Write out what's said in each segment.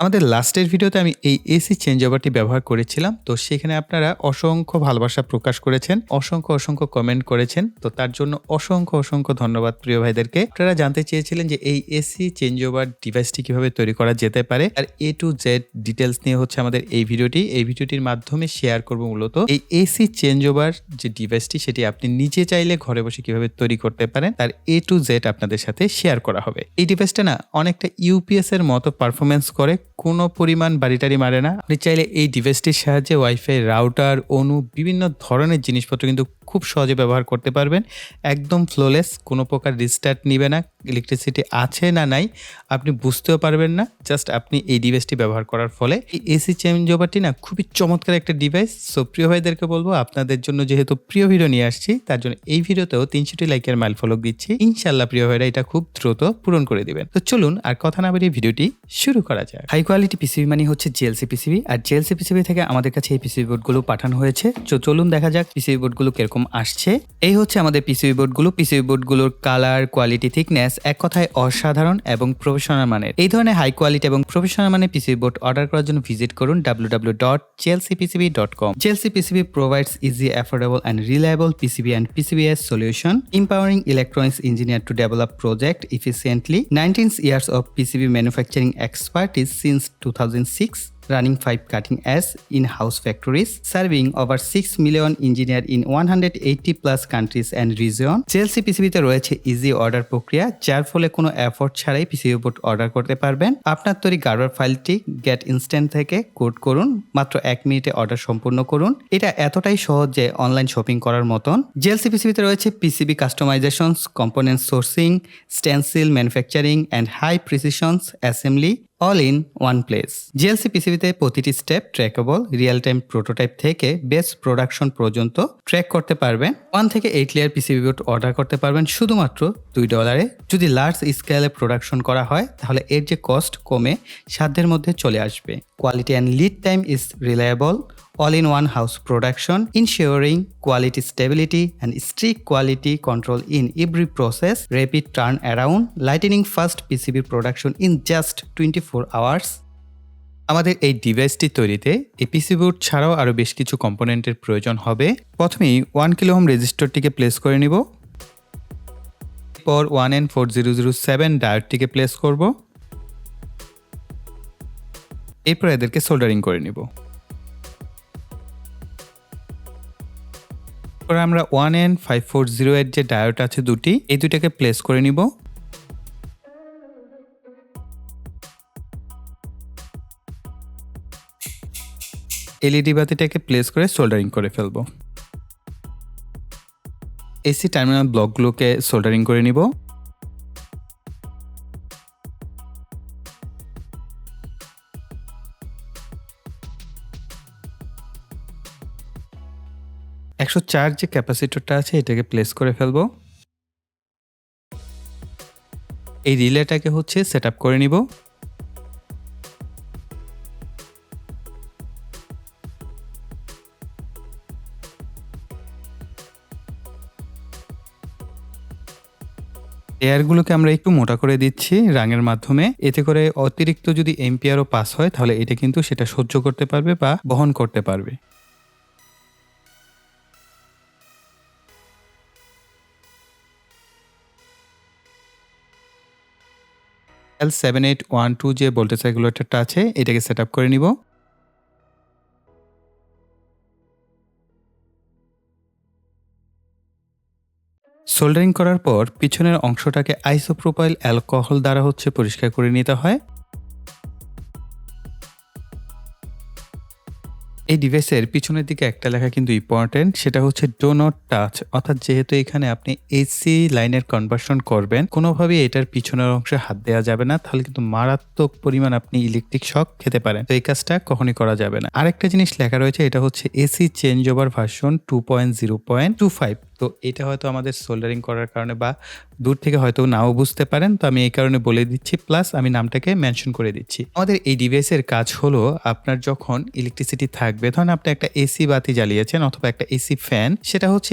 আমাদের লাস্টের ভিডিওতে আমি এই এসি চেঞ্জ ওভারটি ব্যবহার করেছিলাম, তো সেখানে আপনারা অসংখ্য ভালোবাসা প্রকাশ করেছেন, অসংখ্য অসংখ্য কমেন্ট করেছেন, তো তার জন্য অসংখ্য অসংখ্য ধন্যবাদ প্রিয় ভাইদেরকে। আপনারা জানতে চেয়েছিলেন যে এই এসি চেঞ্জ ওভার ডিভাইসটি কীভাবে তৈরি করা যেতে পারে, আর এ টু জেড ডিটেলস নিয়ে হচ্ছে আমাদের এই ভিডিওটি। এই ভিডিওটির মাধ্যমে শেয়ার করব মূলত। এই এসি চেঞ্জ ওভার যে ডিভাইসটি সেটি আপনি নিজে চাইলে ঘরে বসে কীভাবে তৈরি করতে পারেন, তার এ টু জেড আপনাদের সাথে শেয়ার করা হবে। এই ডিভাইসটা না অনেকটা ইউপিএস এর মতো পারফরমেন্স করে কোনো পরিমাণ বাড়িটারি মারে না। আপনি চাইলে এই ডিভাইসটির সাহায্যে ওয়াইফাই রাউটার অনু বিভিন্ন ধরনের জিনিসপত্র কিন্তু খুব সহজে ব্যবহার করতে পারবেন। একদম ফ্লোলেস কোনো প্রকার রিস্টার্ট নিবে না। ইলেকট্রিসিটি আছে না নাই। আপনি বুঝতেও পারবেন না জাস্ট আপনি এই ডিভাইসটি ব্যবহার করার ফলে এই এসি চেঞ্জ ওভারটি না খুবই চমৎকার একটা ডিভাইস সো প্রিয় ভাইদেরকে বলব, আপনাদের জন্য যেহেতু প্রিয় ভিডিও নিয়ে আসছি, তার জন্য এই ভিডিওতেও তিনশোটি লাইকের মাইল ফলক দিচ্ছি। ইনশাল্লাহ প্রিয় ভাইরা, এটা খুব দ্রুত পূরণ করে দিবেন। তো চলুন, আর কথা না বেরিয়ে ভিডিওটি শুরু করা যায় হাই কোয়ালিটি পিসিবি মানে হচ্ছে জিএলসি পিসিবি আর জিএলসি পিসিবি থেকে আমাদের কাছে এই পিসিবি বোর্ডগুলো পাঠানো হয়েছে। তো চলুন দেখা যাক পিসিবি বোর্ডগুলো কীরকম আসছে। এই হচ্ছে আমাদের পিসিবি বোর্ডগুলো পিসিবি বোর্ডগুলোর কালার কোয়ালিটি থিকনেস এক কথায় অসাধারণ এবং প্রফেশনাল মানের এই ধরনের হাই কোয়ালিটি এবং প্রফেশনাল মানের পিসিবি বোর্ড অর্ডার করার জন্য ভিজিট করুন www.clcpcb.com JLC PCB provides easy, affordable, and reliable PCB and PCBS solution, empowering electronics engineer to develop project efficiently. 19 years of PCB manufacturing expertise since 2006 running five cutting edge in-house factories, serving over 6 million engineer in 180 plus countries and region. JLC পিসিবিতে রয়েছে easy order প্রক্রিয়া যার ফলে কোনো effort ছাড়াই PCB board order করতে পারবেন। আপনার তৈরি গার্ডার ফাইলটি গেট ইনস্ট্যান্ট থেকে কোড করুন মাত্র এক মিনিটে অর্ডার সম্পূর্ণ করুন। এটা এতটাই সহজ যে অনলাইন শপিং করার মতন। জেএলসি পিসিবিতে রয়েছে PCB customisations component sourcing stencil manufacturing and high precisions assembly all in one place JLC পিসিবিতে প্রতিটি step trackable real time prototype থেকে বেস্ট প্রোডাকশন পর্যন্ত ট্র্যাক করতে পারবেন। ওয়ান থেকে eight layer PCB board order করতে পারবেন। শুধুমাত্র দুই ডলারে। যদি লার্জ স্কেলে প্রোডাকশন করা হয় তাহলে এর যে কস্ট কমে সাধ্যের মধ্যে চলে আসবে। Quality and lead time is reliable all-in-one house production, ensuring quality stability and strict quality control in every process, rapid turnaround, lightning fast PCB production in just 24 hours. আমাদের এই ডিভাইসটি তৈরিতে এই পিসি বোর্ড ছাড়াও আরও বেশ কিছু কম্পোনেন্টের প্রয়োজন হবে। প্রথমেই ওয়ান কিলো হোম রেজিস্টরটিকে প্লেস করে নিব। এরপর one N four zero zero seven ডায়োডটিকে place করব। এরপর এদেরকে সোল্ডারিং করে নিব। এরপর আমরা one N five four zero এর যে ডায়োড আছে দুটি, এই দুটাকে প্লেস করে নিব। এলইডি বাতিটাকে প্লেস করে সোল্ডারিং করে ফেলব। এসি টার্মিনাল ব্লকগুলোকে সোল্ডারিং করে নিব। একশো চার যে ক্যাপাসিটরটা আছে, এটাকে প্লেস করে ফেলব। এই রিলেটাকে হচ্ছে সেট করে নিব। এয়ারগুলোকে আমরা একটু মোটা করে দিচ্ছি রাঙের মাধ্যমে। এতে করে অতিরিক্ত যদি এমপিআরও পাস হয়, তাহলে এটা কিন্তু সেটা সহ্য করতে পারবে বা বহন করতে পারবে। L seven eight one two যে ভোল্টেজ রেগুলেটরটা আছে, এটাকে সেট আপ করে নিব। সোল্ডারিং করার পর পিছনের অংশটাকে আইসোপ্রোপাইল অ্যালকোহল দ্বারা হচ্ছে পরিষ্কার করে নিতে হয়। এই ডিভাইসের পিছনের দিকে একটা লেখা কিন্তু ইম্পর্টেন্ট সেটা হচ্ছে ডো নট টাচ অর্থাৎ যেহেতু এখানে আপনি এসি লাইনের কনভার্সন করবেন, কোনোভাবেই এটার পিছনের অংশে হাত দেওয়া যাবে না, তাহলে কিন্তু মারাত্মক পরিমাণ আপনি ইলেকট্রিক শক খেতে পারেন। তো এই কাজটা কখনই করা যাবে না। আরেকটা জিনিস লেখা রয়েছে, এটা হচ্ছে AC change over version two point zero point two five তো এটা হয়তো আমাদের সোল্ডারিং করার কারণে বা দূর থেকে হয়তো নাও বুঝতে পারেন। তো আমি এই কারণে বলে দিচ্ছি প্লাস আমি নামটাকে মেনশন করে দিচ্ছি। আমাদের এই ডিভাইসের কাজ হলো আপনার যখন ইলেকট্রিসিটি থাকবে, ধরেন আপনি একটা এসি বাতি জ্বালিয়েছেন অথবা একটা এসি ফ্যান সেটা হচ্ছে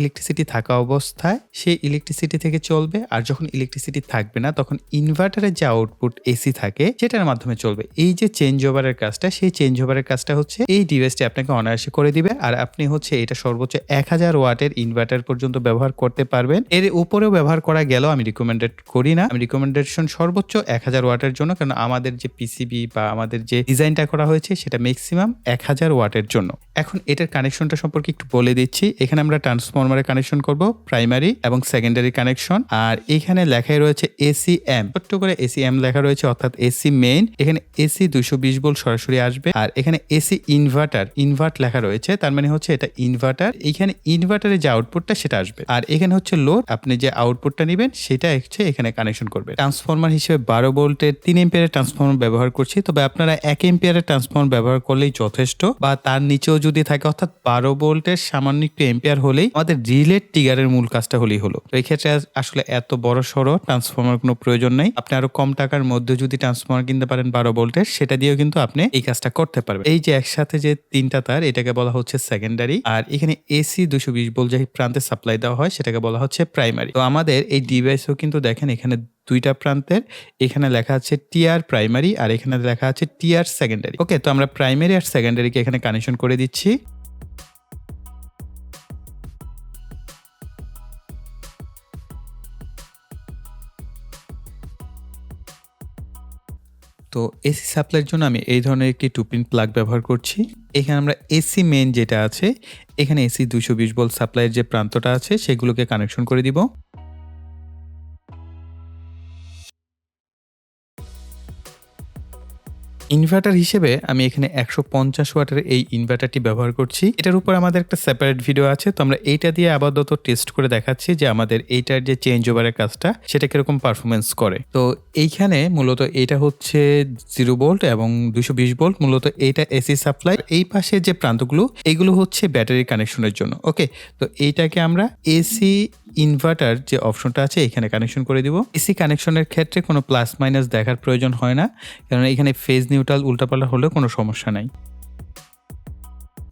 ইলেকট্রিসিটি থাকা অবস্থায় সেই ইলেকট্রিসিটি থেকে চলবে আর যখন ইলেকট্রিসিটি থাকবে না, তখন ইনভার্টারের যে আউটপুট এসি থাকে, সেটার মাধ্যমে চলবে। এই যে চেঞ্জ ওভারের কাজটা, সেই চেঞ্জ ওভারের কাজটা হচ্ছে এই ডিভাইসটি আপনাকে অনায়াসে করে দিবে। আর আপনি হচ্ছে এটা সর্বোচ্চ এক হাজার ওয়াটের ইনভার্টার পর্যন্ত ব্যবহার করতে পারবেন। এর উপরেও ব্যবহার করা গেলেও আমি রিকমেন্ডেড করি না। আমি রিকমেন্ডেশন সর্বোচ্চ এক হাজার ওয়াটের জন্য, কারণ আমাদের যে পিসিবি বা আমাদের যে ডিজাইনটা করা হয়েছে, সেটা ম্যাক্সিমাম এক হাজার ওয়াটের জন্য। এখন এটার কানেকশনটা সম্পর্কে একটু বলে দিচ্ছি। এখানে আমরা ট্রান্সফরমারের কানেকশন করব প্রাইমারি এবং সেকেন্ডারি কানেকশন আর এখানে লেখাই রয়েছে এসি এম ছোট্ট করে এসি এম লেখা রয়েছে, অর্থাৎ এসি মেইন এখানে এসি দুইশো বিশ বোল্ট সরাসরি আসবে। আর এখানে এসি ইনভার্টার ইনভার্ট লেখা রয়েছে, তার মানে হচ্ছে এটা ইনভার্টার এখানে ইনভার্টারের যে আউটপুটটা সেটা আসবে। আর এখানে হচ্ছে লোড আপনি যে আউটপুটটা নেবেন সেটা হচ্ছে এখানে কানেকশন করবে। ট্রান্সফর্মার হিসেবে বারো ভোল্টের তিন এম্পিয়ারের ট্রান্সফর্মার ব্যবহার করছি। তবে আপনারা এক এম্পিয়ারের ট্রান্সফর্মার ব্যবহার করলেই যথেষ্ট বা তার নিচেও যদি থাকে, অর্থাৎ বারো ভোল্টের সামান্য একটু এম্পিয়ার হলেই আমাদের রিলেট টিগারের মূল কাজটা হলেই হলো। তো এই ক্ষেত্রে আসলে এত বড় সড়ো ট্রান্সফর্মার কোনো প্রয়োজন নাই। আপনি আরও কম টাকার মধ্যে যদি ট্রান্সফর্মার কিনতে পারেন বারো ভোল্টের, সেটা দিয়েও কিন্তু আপনি এই কাজটা করতে পারবেন। এই যে একসাথে যে তিনটা তার, এটাকে বলা হচ্ছে সেকেন্ডারি আর এখানে এসি দুশো বিশ ভোল্ট যে প্রান্তে সাপ্লাই দেওয়া হয়, সেটাকে বলা হচ্ছে প্রাইমারি তো আমাদের এই ডিভাইসও কিন্তু দেখেন এখানে দুইটা প্রান্তের, এখানে লেখা আছে টিআর প্রাইমারি আর এখানে লেখা আছে টিআর সেকেন্ডারি ওকে তো আমরা প্রাইমারি আর সেকেন্ডারিকে এখানে কানেকশন করে দিচ্ছি। তো এসি সাপ্লাইয়ের জন্য আমি এই ধরনের একটি টু পিন প্লাগ ব্যবহার করছি। এখানে আমরা এসি মেন যেটা আছে, এখানে এসি দুশো বিশ বল সাপ্লাইয়ের যে প্রান্তটা আছে, সেগুলোকে কানেকশন করে দিব। ইনভার্টার হিসেবে আমি এখানে একশো পঞ্চাশ ওয়াটের এই ইনভার্টারটি ব্যবহার করছি। এটার উপর আমাদের একটা সেপারেট ভিডিও আছে। তো আমরা এইটা দিয়ে আপাতত টেস্ট করে দেখাচ্ছি যে আমাদের এইটার যে চেঞ্জ ওভারের কাজটা, সেটা কীরকম পারফরমেন্স করে। তো এইখানে মূলত এটা হচ্ছে জিরো বোল্ট এবং দুশো বিশ বোল্ট মূলত এইটা এসি সাপ্লাই এই পাশে যে প্রান্তগুলো, এগুলো হচ্ছে ব্যাটারি কানেকশনের জন্য ওকে তো এইটাকে আমরা এসি ইনভার্টার যে অপশনটা আছে, এখানে কানেকশন করে দিব। এসি কানেকশনের ক্ষেত্রে কোনো প্লাস মাইনাস দেখার প্রয়োজন হয় না কারণ এখানে ফেজ নিউট্রাল উল্টাপাল্টা হলেও কোনো সমস্যা নাই।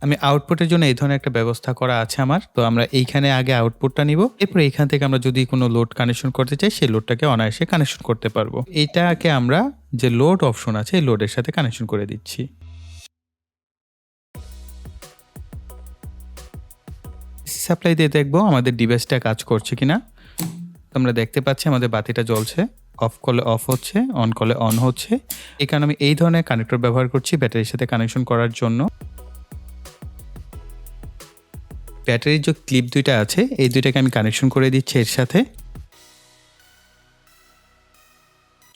আমি আউটপুটের জন্য এই ধরনের একটা ব্যবস্থা করা আছে আমার, তো আমরা এইখানে আগে আউটপুটটা নিব। এরপর এইখান থেকে আমরা যদি কোনো লোড কানেকশন করতে চাই, সেই লোডটাকে অনায়াসে কানেকশন করতে পারব। এইটাকে আমরা যে লোড অপশন আছে, এই লোডের সাথে কানেকশন করে দিচ্ছি। সাপ্লাই দিয়ে দেখব আমাদের ডিভাইসটা কাজ করছে কিনা। তোমরা দেখতে পাচ্ছি আমাদের বাতিটা জ্বলছে। অফ কলে অফ হচ্ছে অন কলে অন হচ্ছে। এই কারণে আমি এই ধরনের কানেক্টর ব্যবহার করছি ব্যাটারির সাথে কানেকশন করার জন্য। ব্যাটারির যে ক্লিপ দুইটা আছে, এই দুইটাকে আমি কানেকশন করে দিচ্ছি এর সাথে।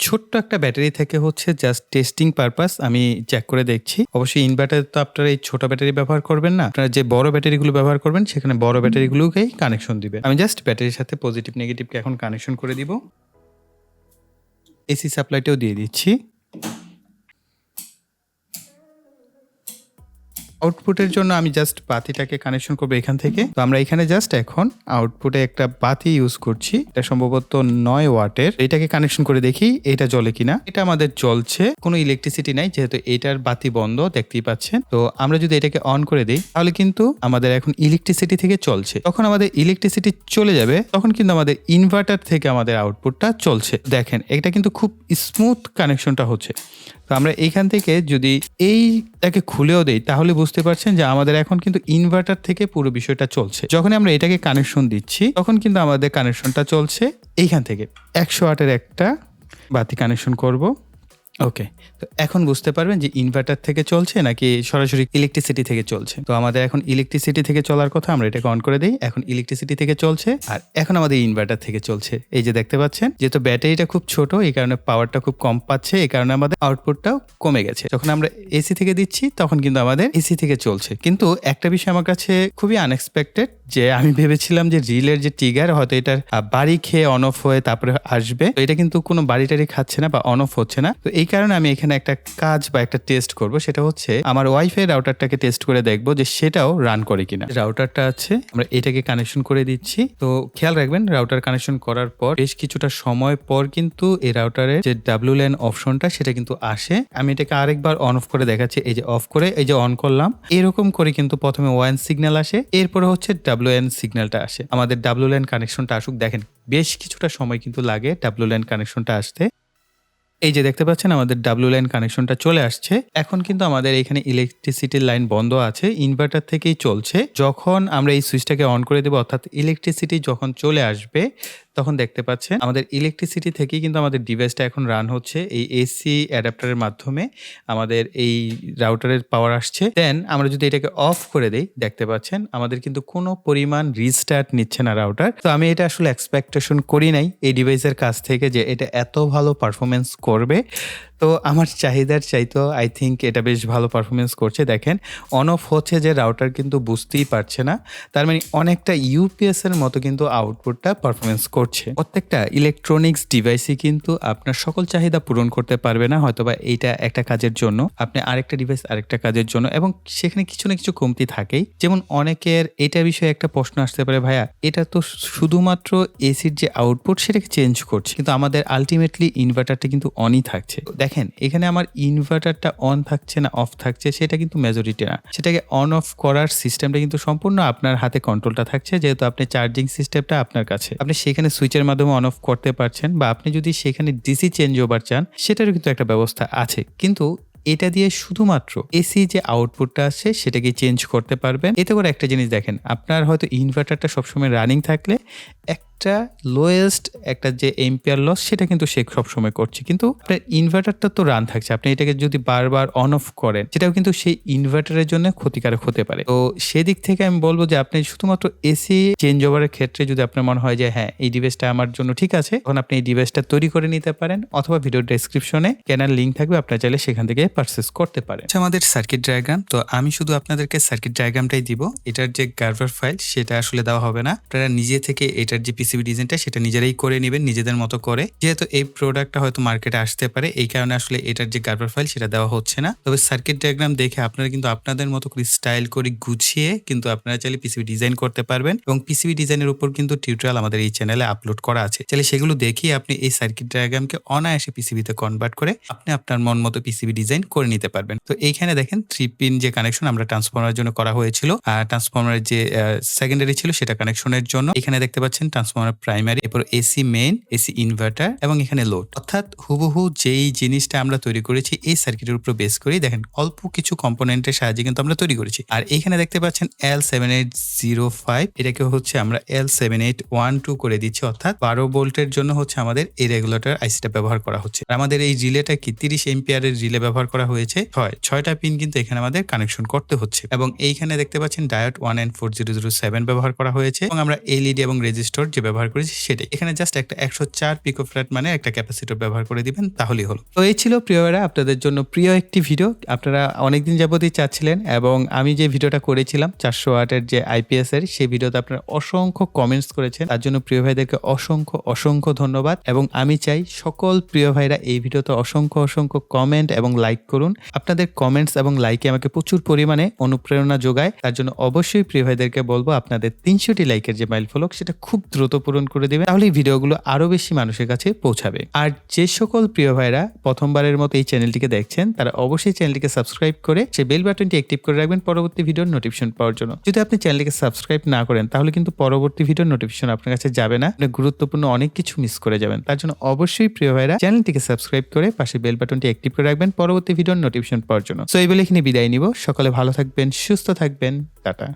ছোট্ট একটা ব্যাটারি থেকে হচ্ছে জাস্ট টেস্টিং পারপাস আমি চেক করে দেখছি। অবশ্যই ইনভার্টার তো আপনারা এই ছোট ব্যাটারি ব্যবহার করবেন না। আপনারা যে বড় ব্যাটারিগুলো ব্যবহার করবেন, সেখানে বড় ব্যাটারিগুলোকেই কানেকশন দিবেন। আমি জাস্ট ব্যাটারির সাথে পজিটিভ নেগেটিভকে এখন কানেকশন করে দিব। এসি সাপ্লাইটাও দিয়ে দিচ্ছি। আউটপুটের জন্য আমি জাস্ট বাতিটাকে কানেকশন করব এখান থেকে। তো আমরা এখানে জাস্ট এখন আউটপুটে একটা বাতি ইউজ করছি। এটা সম্ভবত নয় ওয়াটের। এটাকে কানেকশন করে দেখি এটা জ্বলে কিনা। এটা আমাদের জ্বলছে। কোনো ইলেকট্রিসিটি নাই, যেহেতু এটার বাতি বন্ধ, দেখতেই পাচ্ছেন। তো আমরা যদি এটাকে অন করে দিই, তাহলে কিন্তু আমাদের এখন ইলেকট্রিসিটি থেকে চলছে। তখন আমাদের ইলেকট্রিসিটি চলে যাবে, তখন কিন্তু আমাদের ইনভার্টার থেকে আমাদের আউটপুটটা চলছে। দেখেন, এটা কিন্তু খুব স্মুথ কানেকশনটা হচ্ছে। তো আমরা এইখান থেকে যদি এইটাকে খুলেও দেই, তাহলে বুঝতে পারছেন যে আমাদের এখন কিন্তু ইনভার্টার থেকে পুরো বিষয়টা চলছে। যখন আমরা এটাকে কানেকশন দিচ্ছি, তখন কিন্তু আমাদের কানেকশনটা চলছে এইখান থেকে। একশো আটের একটা বাতি কানেকশন করব। ওকে তো এখন বুঝতে পারবেন যে ইনভার্টার থেকে চলছে নাকি সরাসরি ইলেকট্রিসিটি থেকে চলছে? তো আমাদের এখন ইলেকট্রিসিটি থেকে চলার কথা আমরা এটাকে অন করে দিই। এখন ইলেকট্রিসিটি থেকে চলছে আর এখন আমাদের ইনভার্টার থেকে চলছে। এই যে দেখতে পাচ্ছেন, যেহেতু ব্যাটারিটা খুব ছোট, এই কারণে পাওয়ারটা খুব কম পাচ্ছে, এই কারণে আমাদের আউটপুটটাও কমে গেছে। যখন আমরা এসি থেকে দিচ্ছি, তখন কিন্তু আমাদের এসি থেকে চলছে। কিন্তু একটা বিষয় আমার কাছে খুবই আনএক্সপেক্টেড যে আমি ভেবেছিলাম যে রিলের যে টিগার হয়তো এটার বাড়ি খেয়ে অন অফ হয়ে তারপরে আসবে। তো এটা কিন্তু কোনো বাড়ি টাড়ি খাচ্ছে না বা অন অফ হচ্ছে না। তো এই এই কারণে আমি এখানে একটা কাজ বা একটা টেস্ট করব। সেটা হচ্ছে আমার ওয়াইফাই রাউটারটাকে টেস্ট করে দেখব যে সেটাও রান করে কিনা। রাউটারটা আছে, আমরা এটাকে কানেকশন করে দিচ্ছি। তো খেয়াল রাখবেন রাউটার কানেকশন করার পর বেশ কিছুটা সময় পর কিন্তু এই রাউটারের যে ডাব্লিউ ল্যান অপশনটা সেটা কিন্তু আসে। আমি এটাকে আরেকবার অন অফ করে দেখাচ্ছি, এই যে অফ করে, এই যে অন করলাম। এরকম করে কিন্তু প্রথমে ওয়ান সিগন্যাল আসে, এরপরে হচ্ছে ডাব্লিউ এন সিগন্যালটা আসে। আমাদের ডাব্লিউ ল্যান কানেকশনটা আসুক, দেখেন বেশ কিছুটা সময় কিন্তু লাগে ডাব্লিউ ল্যান কানেকশনটা আসতে। এই যে দেখতে পাচ্ছেন, আমাদের ডাব্লিউ লাইন কানেকশনটা চলে আসছে। এখন কিন্তু আমাদের এখানে ইলেকট্রিসিটির লাইন বন্ধ আছে ইনভার্টার থেকেই চলছে। যখন আমরা এই সুইচটাকে অন করে দেবো, অর্থাৎ ইলেকট্রিসিটি যখন চলে আসবে তখন দেখতে পাচ্ছেন আমাদের ইলেকট্রিসিটি থেকেই কিন্তু আমাদের ডিভাইসটা এখন রান হচ্ছে, এই এসি অ্যাডাপ্টারের মাধ্যমে আমাদের এই রাউটারের পাওয়ার আসছে। দেন আমরা যদি এটাকে অফ করে দেই, দেখতে পাচ্ছেন, আমাদের কিন্তু কোনো পরিমাণ রিস্টার্ট নিচ্ছে না রাউটার তো আমি এটা আসলে এক্সপেক্টেশন করি নাই, এই ডিভাইসের কাছ থেকে যে এটা এত ভালো পারফরমেন্স করবে। তো আমার চাহিদার চাইতো আই থিঙ্ক এটা বেশ ভালো পারফরমেন্স করছে। দেখেন অন অফ হচ্ছে যে রাউটার কিন্তু বুঝতেই পারছে না। তার মানে অনেকটা ইউপিএস এর মতো কিন্তু আউটপুটটা পারফরমেন্স করছে। প্রত্যেকটা ইলেকট্রনিক্স ডিভাইসই কিন্তু আপনার সকল চাহিদা পূরণ করতে পারবে না, হয়তোবা এইটা একটা কাজের জন্য। আপনি আরেকটা ডিভাইস আরেকটা কাজের জন্য এবং সেখানে কিছু না কিছু কমতি থাকেই। যেমন অনেকের এটা বিষয়ে একটা প্রশ্ন আসতে পারে, ভাইয়া, এটা তো শুধুমাত্র এসির যে আউটপুট সেটাকে চেঞ্জ করছে, কিন্তু আমাদের আলটিমেটলি ইনভার্টারটা কিন্তু অনই থাকছে। দেখেন, এখানে আমার ইনভার্টারটা অন থাকছে না অফ থাকছে, সেটা কিন্তু মেজরিটি না। সেটাকে অন অফ করার সিস্টেমটা কিন্তু সম্পূর্ণ আপনার হাতে কন্ট্রোলটা থাকছে, যেহেতু আপনি চার্জিং সিস্টেমটা আপনার কাছে। আপনি সেখানে সুইচের মাধ্যমে অন অফ করতে পারছেন, বা আপনি যদি সেখানে ডিসি চেঞ্জ ওভার চান, সেটারও কিন্তু একটা ব্যবস্থা আছে। কিন্তু এটা দিয়ে শুধুমাত্র এসি যে আউটপুটটা আছে, সেটাকে চেঞ্জ করতে পারবেন। এতে করে একটা জিনিস দেখেন, আপনার হয়তো ইনভার্টারটা সবসময় রানিং থাকলে একটা লোয়েস্ট একটা যে এম্পিয়ার লস সেটা কিন্তু সে সবসময় করছে। কিন্তু আপনার ইনভার্টারটা তো রান থাকছে। আপনি এটাকে যদি বারবার অন অফ করেন, সেটাও কিন্তু সেই ইনভার্টারের জন্য ক্ষতিকারক হতে পারে। তো সেদিক থেকে আমি বলব যে, আপনি শুধুমাত্র এসি চেঞ্জ ওভারের ক্ষেত্রে যদি আপনার মনে হয় যে হ্যাঁ এই ডিভাইসটা আমার জন্য ঠিক আছে, তখন আপনি এই ডিভাইসটা তৈরি করে নিতে পারেন অথবা ভিডিও ডেসক্রিপশনে কেনার লিঙ্ক থাকবে। আপনার চাইলে সেখান থেকে পারচেস করতে পারেন। আমাদের সার্কিট ডায়াগ্রাম তো আমি শুধু আপনাদেরকে সার্কিট ডায়াগ্রামটাই দিব। এটার যে গার্ভার ফাইল সেটা আসলে দেওয়া হবে না। আপনারা নিজে থেকে এটার যে পিসিবি ডিজাইনটা সেটা নিজেরাই করে নেবেন, নিজেদের মতো করে। যেহেতু এই প্রোডাক্টটা হয়তো মার্কেটে আসতে পারে, এই কারণে আসলে এটার যে গার্ভার ফাইল সেটা দেওয়া হচ্ছে না। তবে সার্কিট ডায়াগ্রাম দেখে আপনারা কিন্তু আপনাদের মতো করে স্টাইল করে গুছিয়ে কিন্তু আপনারা চাইলে পিসিবি ডিজাইন করতে পারবেন এবং পিসিবি ডিজাইনের উপর কিন্তু টিউটোরিয়াল আমাদের এই চ্যানেলে আপলোড করা আছে। চাইলে সেগুলো দেখিয়ে আপনি এই সার্কিট ডায়াগ্রামকে অনায়াসে পিসিবিতে কনভার্ট করে আপনি আপনার মন মতো পিসিবি ডিজাইন করে নিতে পারবেন। তো এইখানে দেখেন থ্রি পিন যে কানেকশন আমরা ট্রান্সফর্মারের জন্য করা হয়েছিল, আর ট্রান্সফর্মারের যে সেকেন্ডারি ছিল সেটা কানেকশনের জন্য। এখানে দেখতে পাচ্ছেন ট্রান্সফর্মার প্রাইমারি এরপর এসি মেইন এসি ইনভার্টার এবং এখানে লোড অর্থাৎ হুবহু যেই জিনিসটা আমরা তৈরি করেছি, এই সার্কিটের উপর বেস করেই দেখেন, অল্প কিছু কম্পোনেন্টের সাহায্যে কিন্তু আমরা তৈরি করেছি। আর এখানে দেখতে পাচ্ছেন L seven eight zero five এটাকে হচ্ছে আমরা L seven eight one two করে দিচ্ছি, অর্থাৎ বারো ভোল্টের জন্য হচ্ছে আমাদের এই রেগুলেটর আইসিটা ব্যবহার করা হচ্ছে। আমাদের এই রিলেটা কি? তিরিশ এমপিয়ারের রিলে ব্যবহার করা হয়েছে। ছয়, ছয়টা পিন কিন্তু এখানে আমাদের কানেকশন করতে হচ্ছে। এবং এইখানে দেখতে পাচ্ছেন diode one N four zero zero seven ব্যবহার করা হয়েছে। এবং আমরা এলইডি এবং রেজিস্টর যে ব্যবহার করেছি সেটাই। এখানে জাস্ট একটা একশো চার পিকো ফ্ল্যাট মানে একটা ক্যাপাসিটর ব্যবহার করে দিবেন, তাহলেই হলো। তো এই ছিল প্রিয়রা আপনাদের জন্য প্রিয় একটি ভিডিও আপনারা অনেকদিন যাবতই চাচ্ছিলেন এবং আমি যে ভিডিওটা করেছিলাম, চারশো আটের যে আইপিএস এর, সেই ভিডিওতে আপনারা অসংখ্য কমেন্টস করেছেন। তার জন্য প্রিয় ভাইদেরকে অসংখ্য অসংখ্য ধন্যবাদ এবং আমি চাই সকল প্রিয় ভাইরা এই ভিডিওতে অসংখ্য অসংখ্য কমেন্ট এবং লাইক করুন। আপনাদের কমেন্টস এবং লাইকে আমাকে প্রচুর পরিমাণে অনুপ্রেরণা যোগায়। তার জন্য অবশ্যই প্রিয় ভাইদেরকে বলব, আপনাদের তিনশোটি লাইকের যে মাইল ফলক সেটা খুব দ্রুত পূরণ করে দেবেন তাহলে এই ভিডিওগুলো আরও বেশি মানুষের কাছে পৌঁছাবে। আর যে সকল প্রিয় ভাইরা প্রথমবারের মতো এই চ্যানেলটিকে দেখছেন, তারা অবশ্যই চ্যানেলটিকে সাবস্ক্রাইব করে সে বেল বাটনটি অ্যাক্টিভ করে রাখবেন পরবর্তী ভিডিওর নোটিফিকেশন পাওয়ার জন্য। যদি আপনি চ্যানেলটিকে সাবস্ক্রাইব না করেন, তাহলে কিন্তু পরবর্তী ভিডিওর নোটিফিকেশন আপনার কাছে যাবে না, আপনি গুরুত্বপূর্ণ অনেক কিছু মিস করে যাবেন। তার জন্য অবশ্যই প্রিয় ভাইরা চ্যানেলটিকে সাবস্ক্রাইব করে পাশে বেল বাটনটি অ্যাক্টিভ করে রাখবেন পরবর্তী ভিডিওর নোটিফিকেশন পাওয়ার জন্য। সো এই বলে এখানে বিদায় নিব। সকলে ভালো থাকবেন, সুস্থ থাকবেন। টাটা।